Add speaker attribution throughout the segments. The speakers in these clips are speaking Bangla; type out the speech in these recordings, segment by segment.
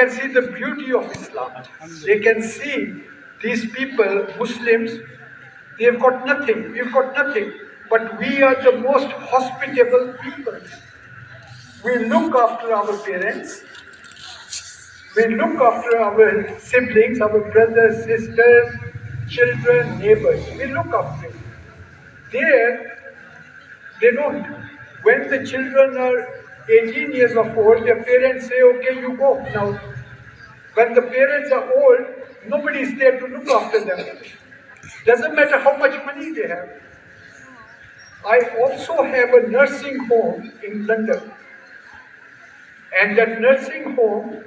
Speaker 1: can see the beauty of Islam. They can see these people, Muslims, they've got nothing, we've got nothing, but we are the most hospitable people. We look after our parents, we look after our siblings, our brothers, sisters, children, neighbors. We look after them. There, they don't. When the children are 18 years of old, their parents say, okay, you go now. When the parents are old, nobody is there to look after them. Doesn't matter how much money they have. I also have a nursing home in London. And that nursing home,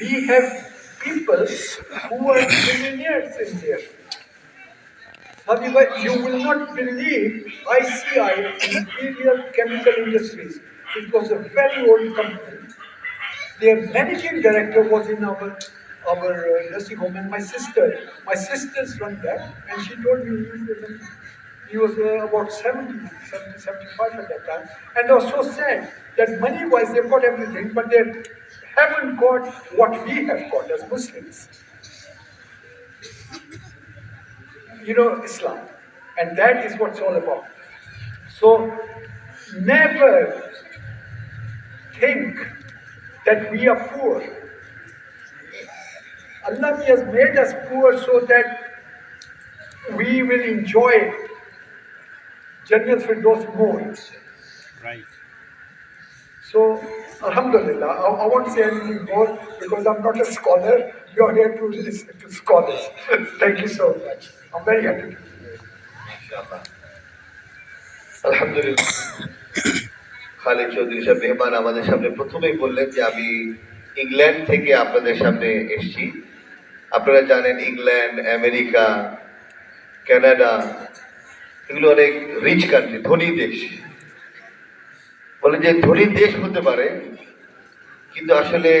Speaker 1: we have people who are millionaires in there. However, you will not believe ICI, Imperial Chemical Industries. It was a very old company. Their managing director was in our our uh, nursing home, and my sister, my sister's run that, and she told me he was, he was uh, about 70, 70, 75 at that time, and I was so sad that money-wise they've got everything, but they haven't got what we have got as Muslims. You know, Islam, and that is what it's all about. So, never think that we are poor. Allah has made us poor so that we will enjoy Jannat Firdaus more.
Speaker 2: Right.
Speaker 1: So, Alhamdulillah, I, I, won't say anything more because I'm not a scholar. You're here to listen to scholars. Thank you so much. I'm very happy to be here.
Speaker 3: Alhamdulillah. Khalid Chowdhury সাহেব মেহমান আমাদের সামনে প্রথমেই বললেন যে আমি ইংল্যান্ড থেকে আপনাদের সামনে এসেছি। আপনারা জানেন ইংল্যান্ড, আমেরিকা, কানাডা, এগুলো অনেক রিচ কান্ট্রি ধনী দেশ। বলে যে ধনী দেশ হতে পারে, কিন্তু আসলে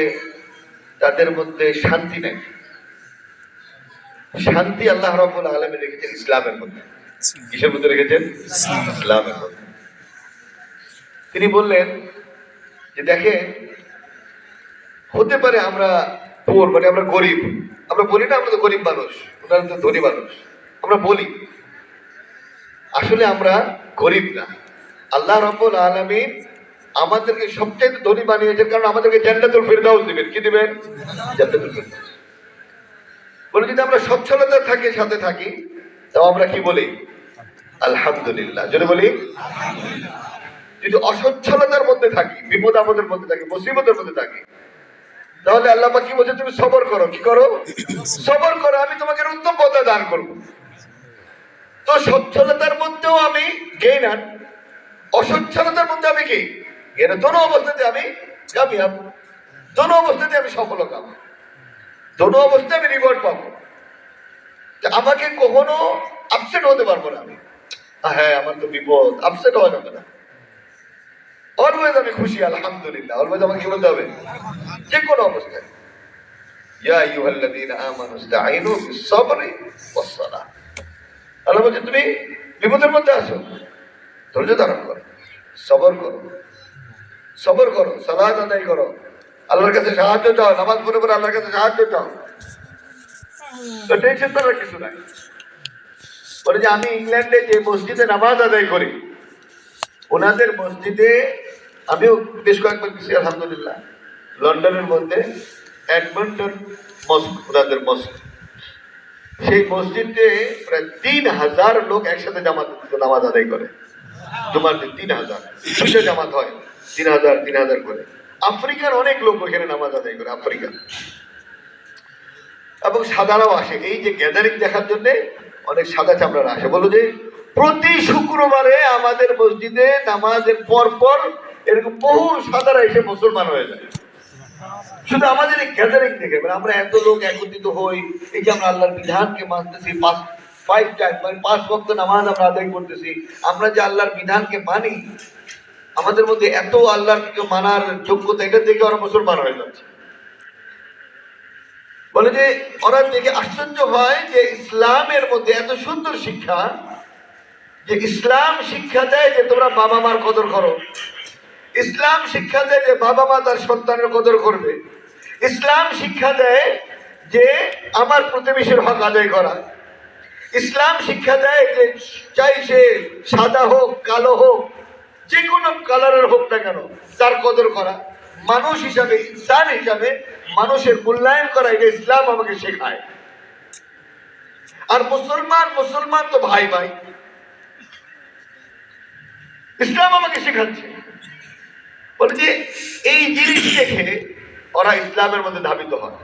Speaker 3: তাদের মধ্যে শান্তি নেই। শান্তি আল্লাহ রব্বুল আলমী রেখেছেন ইসলামের মধ্যে। কিসের মধ্যে রেখেছেন? ইসলামের মধ্যে। তিনি বললেন যে দেখে হতে পারে আমরা পোর মানে আমরা গরিব। আমরা বলি না আমরা তো গরিব মানুষ, ওনারা তো ধনী মানুষ। আমরা বলি, আসলে আমরা গরিব না। আল্লাহ রব্বুল আলমী আমাদেরকে সবচেয়ে ধনী বানিয়েছেন কারণ আমাদেরকে জান্নাতুল ফিরদাউস দিবেন। কি দিবেন? জান্নাতুল ফিরদাউস। বলে যদি আমরা সচ্ছলতা থাকি, সাথে থাকি, তাও আমরা কি বলি? আলহামদুলিল্লাহ। যদি বলি? যদি অসচ্ছলতার মধ্যে থাকি, বিপদ আপদের মধ্যে থাকি, মুসিবতের মধ্যে থাকি, তাহলে আল্লাহ কি বলছে, তুমি সবর করো, কি করো? সবর করো, আমি তোমাকে উত্তম পথে দান করব। তো সচ্ছলতার মধ্যেও আমি গেইনার অসচ্ছলতার মধ্যে আমি কি? এর দোনো অবস্থাতে আমি কামিয়াব, দোনো অবস্থাতে আমি সফল কাম দোনো অবস্থায় আমি রিওয়ার্ড পাবো। আমাকে কখনো আপসেট হতে পারব না আমি। হ্যাঁ আমার তো বিপদ আপসেট হওয়া যাবে না। অলওয়েজ আমি খুশি, আলহামদুলিল্লাহ। অলওয়েজ আমাকে কি বলতে হবে? যে কোনো অবস্থায়। ইয়া আইয়ুহাল্লাযীনা আমানু ইসতাঈনু বিস-সাবরি ওয়াস-সালাহ আল্লাহ বলছে, তুমি বিপদের মধ্যে আছো। ধৈর্য ধারণ করো। সবর করো। সবর করো। সালাত আদায় করো। আল্লাহর কাছে সাহায্য চাও। নামাজ পড়ে পড়ে আল্লাহর কাছে সাহায্য চাও। তো টেনশন করার কিছু নাই। বলে যে আমি ইংল্যান্ডে যে মসজিদে নামাজ আদায় করি, ওনাদের মসজিদে আমিও বেশ কয়েকবার গেছি, আলহামদুলিল্লাহ। লন্ডনের মধ্যে অ্যাডমন্টন মস্ক, ওনাদের মস্ক। সেই মসজিদে প্রায় তিন হাজার লোক একসাথে জামাত নামাজ আদায় করে। দিন তিন হাজার। দুশো জামাত হয়, তিন হাজার তিন হাজার করে। আফ্রিকার অনেক লোক ওখানে নামাজ আদায় করে আফ্রিকা এবং সাদারাও আসে। এই যে গ্যাদারিং দেখার জন্য অনেক সাদা চামড়ারা আসে। বলো যে, প্রতি শুক্রবারে আমাদের মসজিদে নামাজের পর পর এরকম বহু সাদারা এসে মুসলমান হয়ে যায়। শুধু আমাদের এই গ্যাদারিং থেকে মানে আমরা এত লোক একত্রিত হই, এই যে আমরা আল্লাহর বিধানকে মানতেছি, পাঁচ ফাইভ টাইম মানে পাঁচ ভক্ত নামাজ আমরা আদায় করতেছি, আমরা যে আল্লাহর বিধানকে মানি, আমাদের মধ্যে এত আল্লাহর মানার যোগ্যতা এটা দেখে ওরা মুসলমান হয়ে যাচ্ছে। বলে যে, ওরা দেখে আশ্চর্য হয় যে ইসলামের মধ্যে এত সুন্দর শিক্ষা, যে ইসলাম শিক্ষা দেয় যে তোমরা বাবা মার কদর করো। ইসলাম শিক্ষা দেয় যে বাবা মা তার সন্তানের কদর করবে। ইসলাম শিক্ষা দেয় যে আমার প্রতিবেশীর হক আদায় করা। ইসলাম শিক্ষা দেয় যে চাই সে সাদা হোক, কালো হোক, যে কোনো কালারের হোক না কেন, তার কদর করা। মানুষ হিসাবে, ইনসান হিসাবে মানুষের মূল্যায়ন করা, এটা ইসলাম আমাকে শেখায়। আর মুসলমান মুসলমান তো ভাই ভাই ইসলাম আমাকে শেখাচ্ছে। বলে যে, এই জিনিস দেখে ওরা ইসলামের মধ্যে ধাবিত হয়।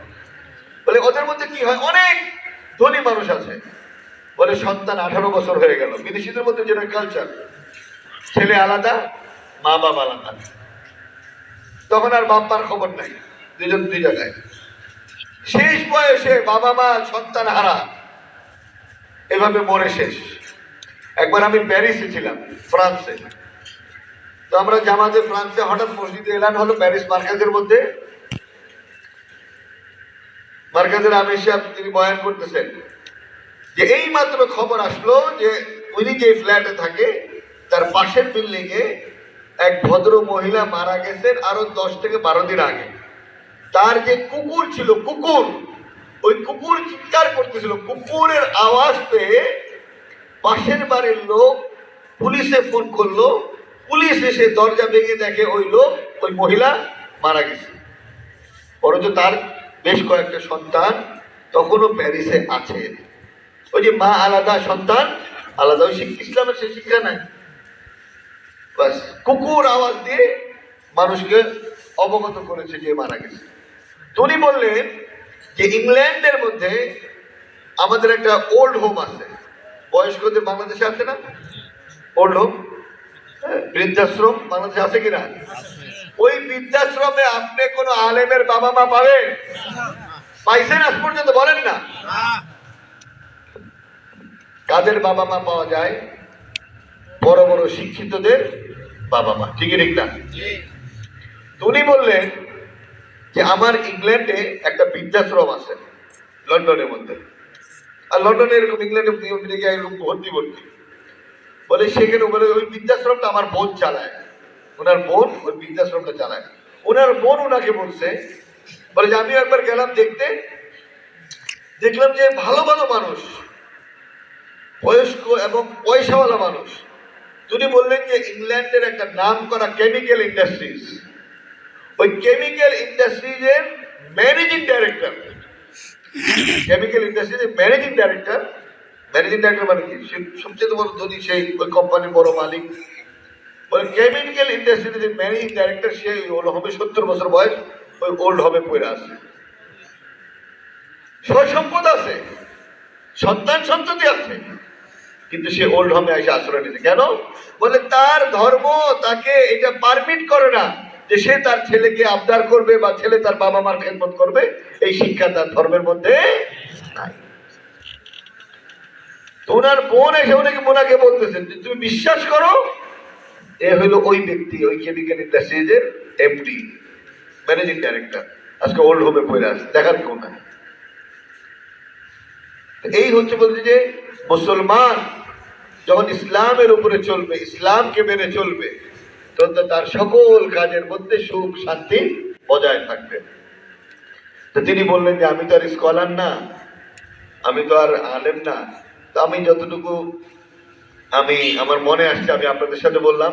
Speaker 3: বলে, ওদের মধ্যে কি হয়? অনেক ধনী মানুষ আছে। বলে, সন্তান আঠারো বছর হয়ে গেল। বিদেশিদের মধ্যে যেটা কালচার ছেলে আলাদা, মা বাবা আলাদা। তখন আর বাপ্পার খবর নাই, দুজন দুই জায়গায়। শেষ বয়সে বাবা মা, সন্তান হারা। এভাবে মরে শেষ। একবার আমি প্যারিসে ছিলাম, ফ্রান্সে। তো আমরা জামাতে ফ্রান্সে হঠাৎ মসজিদে এলান হলো প্যারিস মার্কাজের মধ্যে। মার্কাজের আমির সাহেব, তিনি বয়ান করতেছেন যে এই মাত্র খবর আসলো যে উনি যে ফ্ল্যাটে থাকে, তার পাশের বিল্ডিং এ এক ভদ্র মহিলা মারা গেছেন আরও দশ থেকে বারো দিন আগে। তার যে কুকুর ছিল, কুকুর, ওই কুকুর চিৎকার করতেছিল, কুকুরের আওয়াজ পেয়ে পাশের বাড়ির লোক পুলিশে ফোন করল পুলিশ এসে দরজা ভেঙে দেখে ওই লোক, ওই মহিলা মারা গেছে। বরঞ্চ তার বেশ কয়েকটা সন্তান তখনও প্যারিসে আছে। ওই যে মা আলাদা সন্তান, আলাদা ওই ইসলামের সে শিক্ষা নাই। বাস, কুকুর আওয়াজ দিয়ে মানুষকে অবগত করেছে যে মারা গেছে। তো উনি বললেন যে ইংল্যান্ডের মধ্যে আমাদের একটা ওল্ড হোম আছে। বয়স্কদের বাংলাদেশে আছে না? Old home? বৃদ্ধাশ্রম বাংলাদেশে আছে কিনা? ওই বৃদ্ধাশ্রমে আপনি কোনো আলেমের বাবা মা পাবেন? পাইছেন আজ পর্যন্ত, বলেন না। কাদের বাবা মা পাওয়া যায়? বড় বড় শিক্ষিতদের বাবা মা ঠিকই ঠিক না? উনি বললেন যে আমার ইংল্যান্ডে একটা বৃদ্ধাশ্রম আছে, লন্ডনের মধ্যে। আর লন্ডনে এরকম ইংল্যান্ডে এরকম ভর্তি ভর্তি বলে সেখানে বলে, ওই বৃদ্ধাশ্রমটা আমার বোন চালায়। ওনার বোন ওই বৃদ্ধাশ্রমটা চালায়। ওনার বোন ওনাকে বলছে, বলে যে আমি একবার গেলাম দেখতে। দেখলাম যে ভালো ভালো মানুষ, বয়স্ক এবং পয়সাওয়ালা মানুষ। তিনি বললেন যে, ইংল্যান্ডের একটা নাম করা কেমিক্যাল ইন্ডাস্ট্রিজ। ওই কেমিক্যাল ইন্ডাস্ট্রিজের ম্যানেজিং ডাইরেক্টর। কেমিক্যাল ইন্ডাস্ট্রিজের ম্যানেজিং ডাইরেক্টর ম্যানেজিং ডাইরেক্টর মানে কি সে সবচেয়ে বড় ধনী সেই ওই কোম্পানির বড় মালিক। ওই কেমিক্যাল ইন্ডাস্ট্রির ম্যানেজিং ডাইরেক্টর সে ওর হবে সত্তর বছর বয়স, ওই ওল্ড হবে পড়ে আছে। সয় সম্পদ আছে, সন্তান সন্ততি আছে, কিন্তু সে ওল্ড হোমে এসে আশ্রয় নিতে কেন? বলে তার ধর্ম তাকে এটা পারমিট করে না যে সে তার ছেলেকে আবদার করবে বা ছেলে তার বাবা মার খেদমত করবে। এই শিক্ষা তার ধর্মের মধ্যে নাই। ওনার বোন এসে ওনাকে মোনাকে বলতেছেন যে, তুমি বিশ্বাস করো? এ হলো ওই ব্যক্তি, ওই কেমিক্যাল ইন্ডাস্ট্রিজের এমডি ম্যানেজিং ডাইরেক্টর আজকে ওল্ড হোমে পড়ে আছে, দেখার কেউ নাই। এই হচ্ছে বলছে যে, মুসলমান যখন ইসলামের উপরে চলবে, ইসলামকে মেনে চলবে, তখন তার সকল কাজের মধ্যে সুখ, শান্তি বজায় থাকবে। তো তিনি বললেন যে, আমি তো আর স্কলার না, আমি তো আর আলেম না। তো আমি যতটুকু, আমি, আমার মনে আসছে, আমি আপনাদের সাথে বললাম,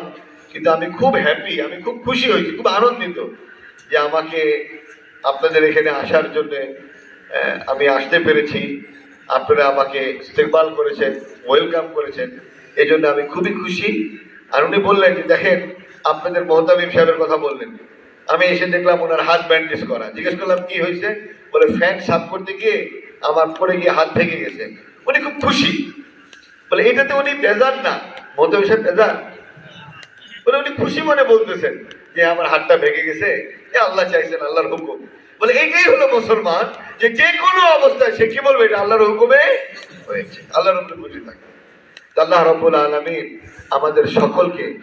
Speaker 3: কিন্তু আমি খুব হ্যাপি আমি খুব খুশি হয়েছি, খুব আনন্দিত যে আমাকে আপনাদের এখানে আসার জন্য আমি আসতে পেরেছি। আপনারা আমাকে ইস্তেকবাল করেছেন ওয়েলকাম করেছেন। এই জন্য আমি খুবই খুশি। আর উনি বললেন যে, দেখেন, আপনাদের মহতামিম সাহেবের কথা বললেন। আমি এসে দেখলাম ওনার হাত ব্যান্ডেজ করা। জিজ্ঞেস করলাম, কি হয়েছে? বলে ফ্যান সাফ করতে গিয়ে আমার পরে গিয়ে হাত ভেঙে গেছে। উনি খুব খুশি। বলে, এটাতে উনি বেজার না মহতামিম সাহেব বেজার। বলে, উনি খুশি মনে বলতেছেন যে, আমার হাতটা ভেঙে গেছে এ আল্লাহ চাইছেন আল্লাহর হুকুম। বলে এইটাই হলো মুসলমান যে যে কোনো অবস্থায় সে কি বলবে? এটা আল্লাহর হুকুমে হয়েছে। আল্লাহর উপরে খুশি থাকে। আল্লাহ রব্বুল আলমিন আমাদের সকলকে